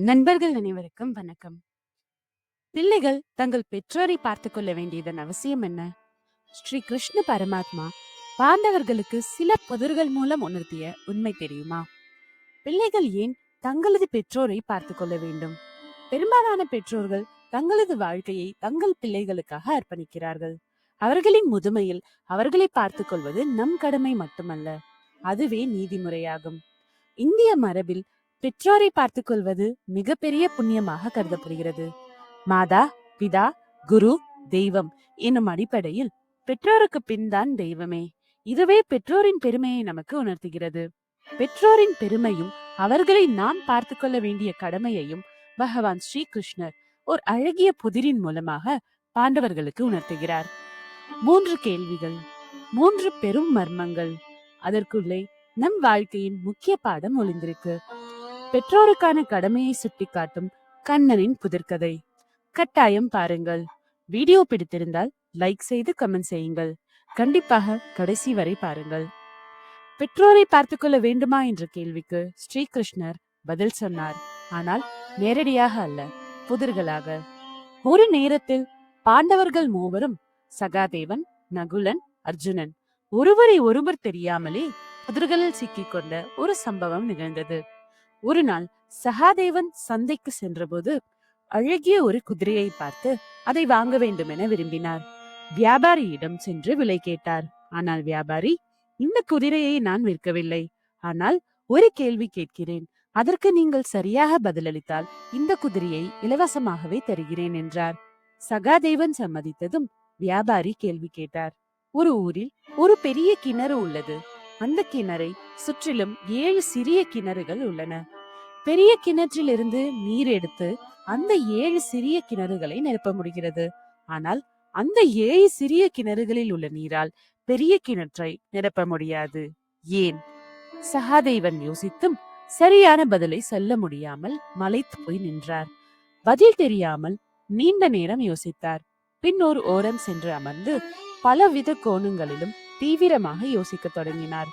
நண்பர்கள் அனைவருக்கும் வணக்கம். பிள்ளைகள் தங்கள் பெற்றோரை பார்த்து கொள்ள வேண்டியதன் அவசியம் என்ன? ஸ்ரீ கிருஷ்ண பரமாத்மா பாண்டவர்களுக்கு சில புதர்கள் மூலம் உணர்த்திய உண்மை தெரியுமா? பிள்ளைகள் ஏன் தங்களது பெற்றோரை பார்த்து கொள்ள வேண்டும்? பெரும்பாலான பெற்றோர்கள் தங்களது வாழ்க்கையை தங்கள் பிள்ளைகளுக்காக அர்ப்பணிக்கிறார்கள். அவர்களின் முதுமையில் அவர்களை பார்த்துக் கொள்வது நம் கடமை மட்டுமல்ல. அதுவே நீதிமுறையாகும். இந்திய மரபில் பெற்றோரை பார்த்துக் கொள்வது மிகப்பெரிய புண்ணியமாக கருதப்படுகிறது. மாதா பிதா குரு தெய்வம் என்னும் அடிப்படையில் பெற்றோருக்கு பின்தான் தெய்வமே. இதுவே பெற்றோரின் பெருமையை நமக்கு உணர்த்துகிறது. பெற்றோரின் பெருமையும் அவர்களை நாம் பார்த்து கொள்ள வேண்டிய கடமையையும் பகவான் ஸ்ரீ கிருஷ்ணர் ஒரு அழகிய புதிரின் மூலமாக பாண்டவர்களுக்கு உணர்த்துகிறார். மூன்று கேள்விகள் மூன்று பெரும் மர்மங்கள். அதற்குள்ளே நம் வாழ்க்கையின் முக்கிய பாடம் ஒளிந்திருக்கு. பெற்றோருக்கான கடமையை சுட்டிக்காட்டும் கண்ணனின் புதிர்கதை. கட்டாயம் பாருங்கள். வீடியோ பிடித்திருந்தால் லைக் செய்து கமெண்ட் செய்யுங்கள். கண்டிப்பாக கடைசி வரை பாருங்கள். பெற்றோரை பார்த்துக்கொள்ள வேண்டுமா என்ற கேள்விக்கு ஸ்ரீகிருஷ்ணர் பதில் சொன்னார். ஆனால் நேரடியாக அல்ல புதிர்களாக. ஒரு நேரத்தில் பாண்டவர்கள் மூவரும் சகாதேவன் நகுலன் அர்ஜுனன் ஒருவரை ஒருவர் தெரியாமலே புதிர்களில் சிக்கிக்கொண்ட ஒரு சம்பவம் நிகழ்ந்தது. ஒரு நாள் சகாதேவன் சந்தைக்கு சென்றபோது அழகிய ஒரு குதிரையை பார்த்து அதை வாங்க வேண்டும் என விரும்பினார். வியாபாரியிடம் சென்று விலை கேட்டார். ஆனால் வியாபாரி இந்த குதிரையை நான் விற்கவில்லை. ஆனால் ஒரு கேள்வி கேட்கிறேன். அதற்கு நீங்கள் சரியாக பதிலளித்தால் இந்த குதிரையை இலவசமாகவே தருகிறேன் என்றார். சகாதேவன் சம்மதித்ததும் வியாபாரி கேள்வி கேட்டார். ஒரு ஊரில் ஒரு பெரிய கிணறு உள்ளது. அந்த கிணறை சுற்றிலும் ஏழு சிறிய கிணறுகள் உள்ளன. பெரிய கிணற்றிலிருந்து நீர் எடுத்து அந்த ஏழு சிறிய கிணறுகளை நிரப்ப முடிகிறது. ஆனால் அந்த ஏழு சிறிய கிணறுகளில் உள்ள நீரால் பெரிய கிணற்றை நிரப்ப முடியாது. ஏன்? சகாதேவன் யோசித்தும் சரியான பதிலை சொல்ல முடியாமல் மலைத்து போய் நின்றார். பதில் தெரியாமல் நீண்ட நேரம் யோசித்தார். பின் ஒரு ஓரம் சென்று அமர்ந்து பலவித கோணங்களிலும் தீவிரமாக யோசிக்க தொடங்கினார்.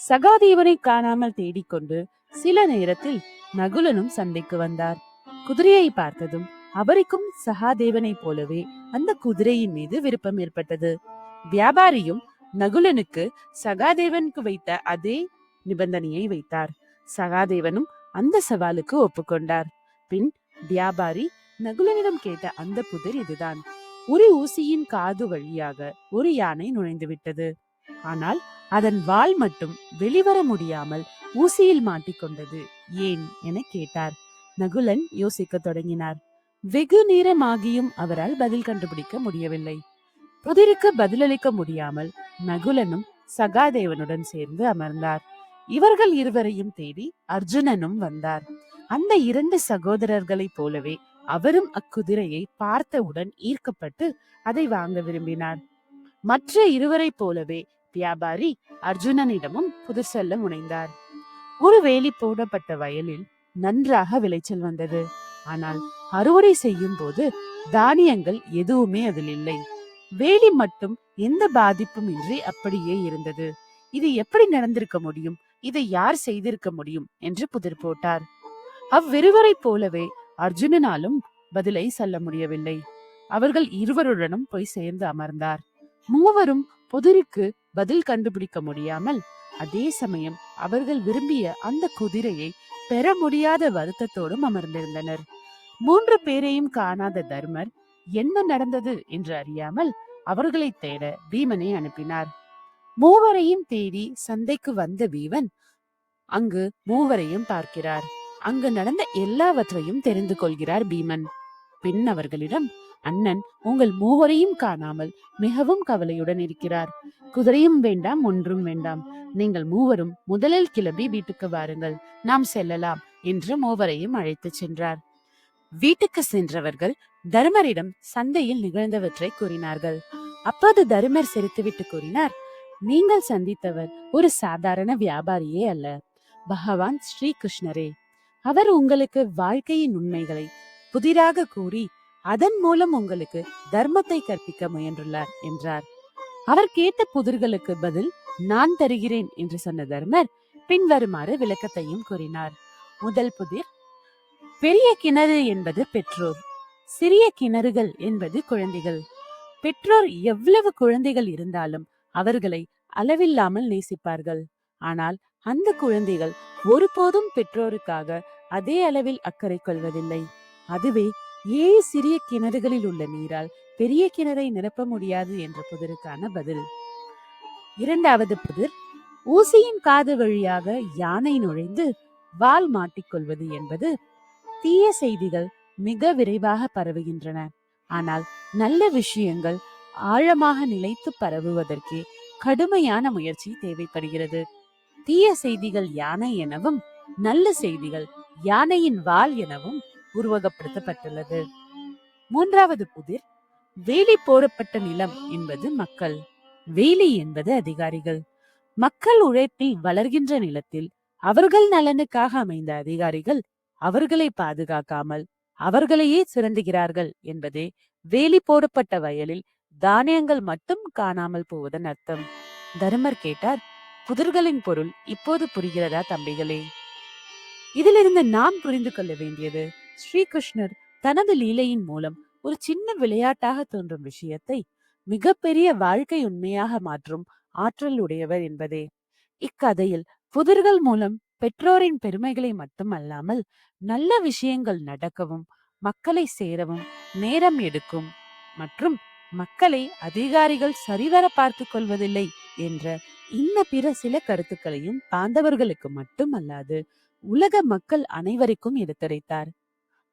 சகாதேவனை காணாமல் தேடிக்கொண்டு சில நேரத்தில் நகுலனும் சந்தைக்கு வந்தார். குதிரையை பார்த்ததும் அவருக்கும் சகாதேவனை போலவே அந்த குதிரையின் மீது விருப்பம் ஏற்பட்டது. வியாபாரியும் நகுலனுக்கு சகாதேவனுக்கு வைத்த அதே நிபந்தனையை வைத்தார். சகாதேவனும் அந்த சவாலுக்கு ஒப்புக்கொண்டார். பின் வியாபாரி நகுலனிடம் கேட்ட அந்த புதிர் இதுதான். உரி ஊசியின் காது வழியாக ஒரு யானை நுழைந்து விட்டது. ஆனால் அதன் வால் மட்டும் வெளிவர முடியாமல் ஊசியில் மாட்டிக்கொண்டது ஏன் என கேட்டார். நகுலன் யோசிக்க தொடங்கினார். வெகு நேரமாகியும் அவரால் பதில் கண்டுபிடிக்க முடியவில்லை. புதிருக்கு பதிலளிக்க முடியாமல் நகுலனும் சகாதேவனுடன் சேர்ந்து அமர்ந்தார். இவர்கள் இருவரையும் தேடி அர்ஜுனனும் வந்தார். அந்த இரண்டு சகோதரர்களைப் போலவே அவரும் அக்குதிரையை பார்த்தவுடன் ஈர்க்கப்பட்டு அதை வாங்க விரும்பினார். மற்ற இருவரை போலவே வியாபாரி அர்ஜுனனிடமும் புது செல்ல முனைந்தார். ஒரு வேலி போடப்பட்ட வயலில் நன்றாக விளைச்சல் வந்தது. ஆனால் அறுவடை செய்யும் போது தானியங்கள் எதுவுமே அதில் இல்லை. வேலி மட்டும் எந்த பாதிப்பும் இன்றி அப்படியே இருந்தது. இது எப்படி நடந்திருக்க முடியும்? இதை யார் செய்திருக்க முடியும்? என்று புதிர் போட்டார். அவ்விருவரைப் போலவே அர்ஜுனனாலும் பதிலை சொல்ல முடியவில்லை. அவர்கள் இருவருடனும் போய் சேர்ந்து அமர்ந்தார். மூவரும் புதிருக்கு பதில் கண்டுபிடிக்க முடியாமல் அதே சமயம் அவர்கள் விரும்பிய அந்த குதிரையை பெற முடியாத வருத்தத்தோடும் அமர்ந்திருந்தனர். மூன்று பேரையும் காணாத தர்மர் என்ன நடந்தது? என்று அறியாமல் அவர்களை தேட பீமனை அனுப்பினார். மூவரையும் தேடி சந்தைக்கு வந்த பீமன் அங்கு மூவரையும் பார்க்கிறார். அங்கு நடந்த எல்லாவற்றையும் தெரிந்து கொள்கிறார் பீமன். பின் அவர்களிடம் அண்ணன் உங்கள் மூவரையும் காணாமல் மிகவும் கவலையுடன் இருக்கிறார். குதிரையும் வேண்டாம் ஒன்றும் வேண்டாம். நீங்கள் மூவரும் முதலில் கிளம்பி வீட்டுக்கு வாருங்கள். நாம் செல்லலாம் என்று மூவரையும் அழைத்து சென்றார். வீட்டுக்கு சென்றவர்கள் தர்மரிடம் சந்தையில் நிகழ்ந்தவற்றை கூறினார்கள். அப்போது தருமர் சிரித்துவிட்டு கூறினார் நீங்கள் சந்தித்தவர் ஒரு சாதாரண வியாபாரியே அல்ல. பகவான் ஸ்ரீ கிருஷ்ணரே. அவர் உங்களுக்கு வாழ்க்கையின் உண்மைகளை புதிராக கூறி அதன் மூலம் உங்களுக்கு தர்மத்தை கற்பிக்க முயன்றுள்ளார் என்றார். அவர் கேட்ட புதிர்களுக்கு பதில் நான் தருகிறேன் என்று சொன்ன தர்மர் பின்வருமாறு விளக்கத்தையும் கூறினார். முதல் புதிர் பெரிய கிணறு என்பது பெற்றோர் சிறிய கிணறுகள் என்பது குழந்தைகள். பெற்றோர் எவ்வளவு குழந்தைகள் இருந்தாலும் அவர்களை அளவில்லாமல் நேசிப்பார்கள். ஆனால் அந்த குழந்தைகள் ஒருபோதும் பெற்றோருக்காக அதே அளவில் அக்கறை கொள்வதில்லை. அதுவே ஏழு சிறிய கிணறுகளில் உள்ள நீரால் பெரிய கிணறை நிரப்ப முடியாது என்ற புதிருக்கான பதில். இரண்டாவது புதிர் ஊசியின் காது வழியாக யானை நுழைந்து வால் மாட்டிக்கொள்வது என்பது தீய செய்திகள் மிக விரைவாக பரவுகின்றன. ஆனால் நல்ல விஷயங்கள் ஆழமாக நிலைத்து பரவுவதற்கே கடுமையான முயற்சி தேவைப்படுகிறது. தீய செய்திகள் யானை எனவும் நல்ல செய்திகள் யானையின் வால் எனவும் உருவகப்படுத்தப்பட்டுள்ளது. மூன்றாவது புதிர் வேலி போடப்பட்ட நிலம் என்பது மக்கள். வேலி என்பது அதிகாரிகள். மக்கள் உழைப்பில் வளர்கின்ற நிலத்தில் அவர்கள் நலனுக்காக அமைந்த அதிகாரிகள் அவர்களை பாதுகாக்காமல் அவர்களையே சுரண்டுகிறார்கள் என்பதே வேலி போடப்பட்ட வயலில் தானியங்கள் மட்டும் காணாமல் போவதன் அர்த்தம். தருமர் கேட்டார் புதர்களின் பொருள் இப்போது புரிகிறதா தம்பிகளே? இதிலிருந்து நாம் புரிந்து கொள்ள வேண்டியது ஸ்ரீகிருஷ்ணர் தனது லீலையின் மூலம் ஒரு சின்ன விளையாட்டாக தோன்றும் விஷயத்தை மிகப்பெரிய வாழ்க்கை உண்மையாக மாற்றும் ஆற்றல் உடையவர் என்பதே. இக்கதையில் புதிர்கள் மூலம் பெற்றோரின் பெருமைகளை மட்டும் அல்லாமல் நல்ல விஷயங்கள் நடக்கவும் மக்களை சேரவும் நேரம் எடுக்கும் மற்றும் மக்களை அதிகாரிகள் சரிவர பார்த்து கொள்வதில்லை என்ற இன்ன பிற சில கருத்துக்களையும் பாந்தவர்களுக்கு மட்டுமல்லாது உலக மக்கள் அனைவருக்கும் எடுத்துரைத்தார்.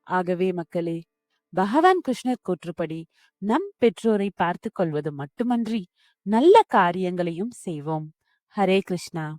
ஆகவே மக்களே பகவான் கிருஷ்ணர் கூற்றுப்படி நம் பெற்றோரை பார்த்து கொள்வது மட்டுமன்றி நல்ல காரியங்களையும் செய்வோம். ஹரே கிருஷ்ணா.